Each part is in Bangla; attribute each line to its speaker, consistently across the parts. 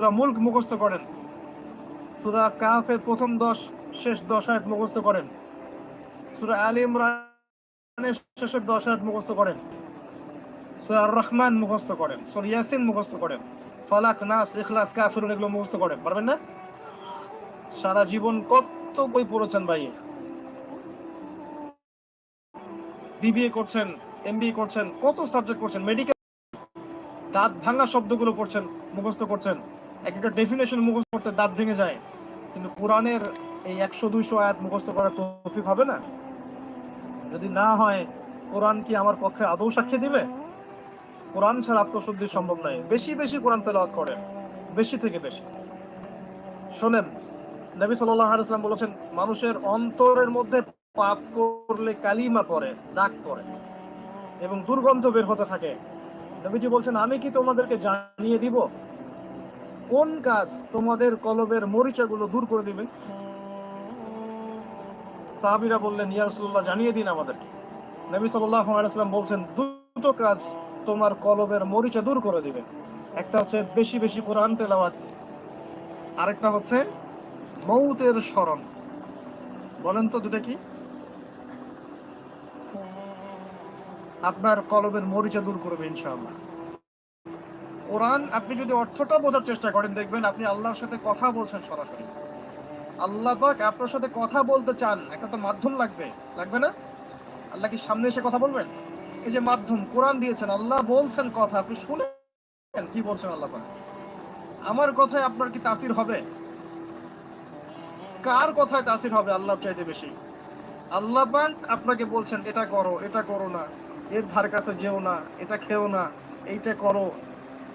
Speaker 1: সুরা মুল্ক মুখস্থ করেন। সুরা কাফের প্রথম দশ, শেষ দশ আয়াত মুখস্থ করেন। সুরা আলী ইমরানের শেষের দশ আয়াত মুখস্থ করেন। সুরা রহমান মুখস্থ করেন। সুরা ইয়াসিন মুখস্থ করেন। ফালাক, নাস, ইখলাস, কাফিরুন এগুলো মুখস্থ করেন। পারবেন না? সারা জীবন কত বই পড়েছেন ভাই? বিবিএ করছেন এমবিএ করছেন, কত সাবজেক্ট করছেন? মেডিকেল দাঁত ভাঙা শব্দগুলো পড়ছেন, মুখস্থ করছেন। এক একটা ডেফিনেশন মুখস্থ করতে দাঁত ভেঙে যায়, কিন্তু কোরআনের এই একশো, দুইশো আয়াত মুখস্থ করার তৌফিক হবে না? যদি না হয়, কোরআন কি আমার পক্ষে আদৌ সাক্ষী দিবে? কোরআন ছাড়া আত্মশুদ্ধি সম্ভব নয়। বেশি বেশি কোরআন তেলাওয়াত করেন, বেশি থেকে বেশি। শোনেন, নবী সাল্লাল্লাহু আলাইহি ওয়াসাল্লাম বলেছেন, মানুষের অন্তরের মধ্যে পাপ করলে কালিমা পড়ে, দাগ পড়ে, এবং দুর্গন্ধ বের হতে থাকে। নবীজি বলছেন, আমি কি তোমাদেরকে জানিয়ে দিব? কোন কাজ তোমাদের কলবের মরিচাগুলো দূর করে দিবে? সাহাবীরা বললেন, ইয়া রাসূলুল্লাহ, জানিয়ে দিন আমাদেরকে। নবী ওয়াসাল্লাম বলছেন, দুটো কাজ তোমার কলবের মরিচা দূর করে দিবে। একটা হচ্ছে বেশি বেশি কোরআন তেলাওয়াত, আরেকটা হচ্ছে মৌতের স্মরণ। বলেন তো দুটা কি? আপনার কলবের মরিচা দূর করবে ইনশাআল্লাহ। কোরআন আপনি যদি অর্থটা বোঝার চেষ্টা করেন, দেখবেন আপনি আল্লাহর সাথে কথা বলছেন সরাসরি। আল্লাহ পাক আপনার সাথে কথা বলতে চান, একটা তো মাধ্যম লাগবে। লাগবে না? আল্লাহ কি সামনে এসে কথা বলবেন? এই যে মাধ্যম, কোরআন দিয়েছেন, আল্লাহ বলছেন কথা, আপনি শুনেন কি বলছেন আল্লাহ পাক? আমার কথায় আপনার কি তাসির হবে? কার কথায় তাসির হবে আল্লাহর চাইতে বেশি? আল্লাহ পাক আপনাকে বলছেন, এটা করো এটা করো না। এর ধার কাছে যেও না, এটা খেও না, এইটা করো।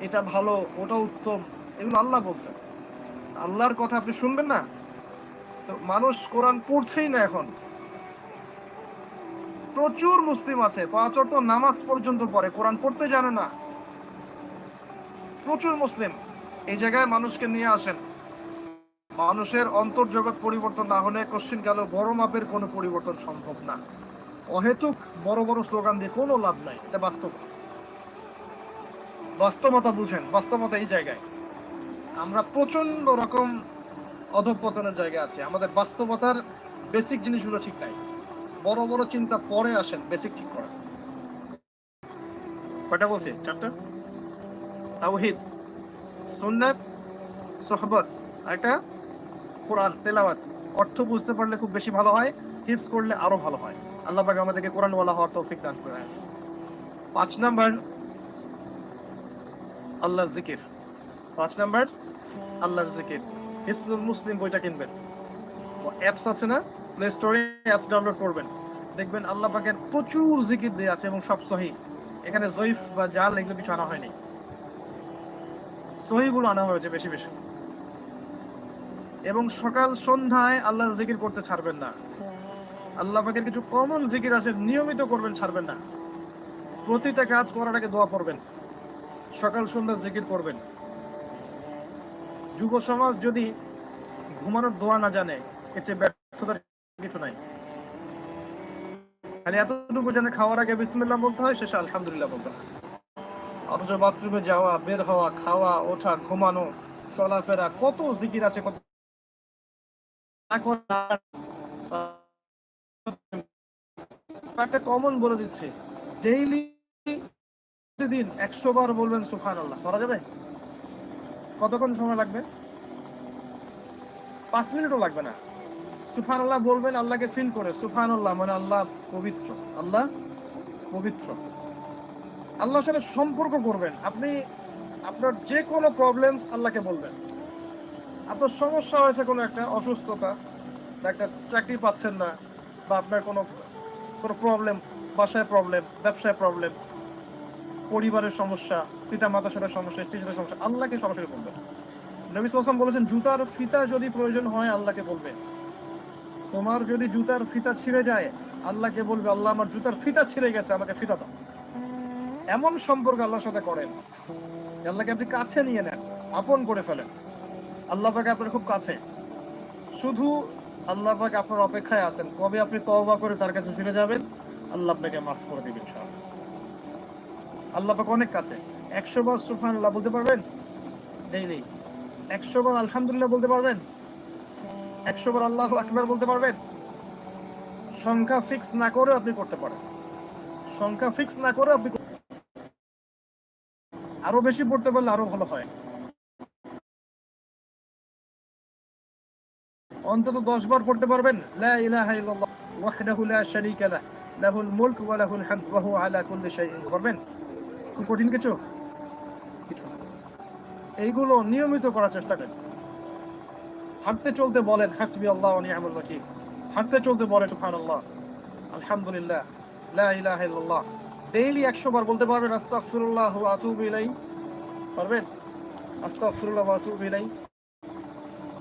Speaker 1: এটা ভালো, ওটা উত্তম, এগুলো আল্লাহ বলছেন আল্লাহর কথা আপনি শুনবেন না? তো মানুষ কোরআন পড়ছেই না এখন। প্রচুর মুসলিম আছে, পাঁচ ওয়াক্ত নামাজ পর্যন্ত পড়ে, কোরআন পড়তে জানে না। প্রচুর মুসলিম, এই জায়গায় মানুষকে নিয়ে আসেন। মানুষের অন্তর্জগৎ পরিবর্তন না হলে কোশ্চিন গেল, বড় মাপের কোনো পরিবর্তন সম্ভব না। অহেতুক বড় বড় স্লোগান দিয়ে কোনো লাভ নাই, এটা বাস্তব। বাস্তবতা বুঝেন, বাস্তবতা এই জায়গায়। আমরা প্রচণ্ড রকম অধঃপতনের জায়গা আছে। আমাদের বাস্তবতার বেসিক জিনিসগুলো ঠিক নাই। বড় বড় চিন্তা পরে আসেন বেসিক ঠিক করেন। কয়টা বলছি? চারটা? তাওহিদ, সুন্নাত, সোহবত একটা কোরআন, তেলাওয়াত। অর্থ বুঝতে পারলে খুব বেশি ভালো হয় হিফস করলে আরও ভালো হয়। আল্লাহ পাক আমাদেরকে কোরআনওয়ালা হওয়ার তৌফিক দান করে পাঁচ নাম্বার আল্লাহর জিকির। পাঁচ নাম্বার, আল্লাহর জিকির। হিসনুল মুসলিম বইটা কিনবেন। অ্যাপস আছে না? প্লে স্টোরে অ্যাপস ডাউনলোড করবেন। দেখবেন আল্লাহ পাকের প্রচুর জিকির দেওয়া আছে এবং সব সহি। এখানে জয়ীফ বা জাল এগুলো কিছু আনা হয়নি। সহিগুলো আনা হয়েছে বেশি বেশি। এবং সকাল সন্ধ্যায় আল্লাহ জিকির করতে ছাড়বেন না। আল্লাহ পাকের কিছু কমন জিকির আছে, নিয়মিত করবেন, ছাড়বেন না। প্রতিটা কাজ করার আগে দোয়া পড়বেন। সকাল সন্ধ্যা জিকির করবেন। যুব সমাজ যদি ঘুমানোর দোয়া না জানে চেয়ে ব্যর্থতার কিছু নাই। খালি এতটুকু জানে খাওয়ার আগে বিসমিল্লাহ বলতে হয়, শেষে আলহামদুলিল্লাহ বলতে হয়। অথচ বাথরুমে যাওয়া, বের হওয়া, খাওয়া, ওঠা, ঘুমানো, চলাফেরা, কত জিকির আছে, কত একটা কমন বলে দিচ্ছে ডেইলি প্রতিদিন একশো বার বলবেন সুফান আল্লাহ করা যাবে? কতক্ষণ সময় লাগবে? পাঁচ মিনিটও লাগবে না। সুফান আল্লাহ বলবেন, আল্লাহকে ফিল করে সুফান আল্লাহ মানে আল্লাহ পবিত্র। আল্লাহ পবিত্র। আল্লাহর সাথে সম্পর্ক করবেন। আপনি আপনার যে কোনো প্রবলেমস আল্লাহকে বলবেন। আপনার সমস্যা হয়েছে কোনো একটা, অসুস্থতা বা একটা চাকরি পাচ্ছেন না, বা আপনার কোনো কোনো প্রবলেম বাসায় প্রবলেম ব্যবসায় প্রবলেম পরিবারের সমস্যা, পিতা মাতার সাথে সমস্যা, স্ত্রীর সমস্যা, আল্লাহকে সরাসরি বলবেন নবী সাল্লাম বলেছেন, জুতার ফিতা যদি প্রয়োজন হয়, আল্লাহকে বলবে। তোমার যদি জুতার ফিতা ছিঁড়ে যায়, আল্লাহকে বলবে, আল্লাহ আমার জুতার ফিতা ছিঁড়ে গেছে, আমাকে ফিতা দাও। এমন সম্পর্ক আল্লাহর সাথে করেন। আল্লাহকে আপনি কাছে নিয়ে নেন, আপন করে ফেলেন। আল্লাহ পাকে আপনার খুব কাছে। শুধু আল্লাহ পাক আপনার অপেক্ষায় আছেন। কবে আপনি তওবা করে তার কাছে ফিরে যাবেন, আল্লাহ আপনাকে মাফ করে দিবেন, ইনশাআল্লাহ। আল্লাহ পাক অনেক কাছে। একশো বার সুফান আল্লাহ বলতে পারবেন? ডেইলি একশো বার আলহামদুলিল্লাহ বলতে পারবেন? একশো বার আল্লাহ আকবার বলতে পারবেন? সংখ্যা ফিক্স না করে আপনি করতে পারেন। সংখ্যা ফিক্স না করে আপনি আরও বেশি পড়তে পারলে আরও ভালো হয়। অন্তত দশ বার পড়তে পারবেন? লাহুল মুলক ওয়া লাহুল হামদ, ওয়া হুয়া পারবেন খুব কঠিন কিছু? এইগুলো নিয়মিত করার চেষ্টা করেন। হাঁটতে চলতে বলেন, হাসবি আল্লাহ ওয়া নি'মাল ওয়াকিল। হাঁটতে চলতে বলেন, সুবহানাল্লাহ। আলহামদুলিল্লাহ, লা ডেইলি 100 বার বলতে পারবেন, আস্তাগফিরুল্লাহ ওয়া আতুবু পারবেন? আস্তাগফিরুল্লাহ ওয়া আতুবু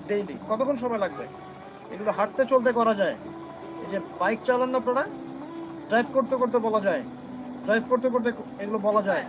Speaker 1: ডেইলি। কতক্ষণ সময় লাগবে? এগুলো হাঁটতে চলতে করা যায়। এই যে বাইক চালান আপনারা? ড্রাইভ করতে করতে বলা যায়। ড্রাইভ করতে করতে এগুলো বলা যায়।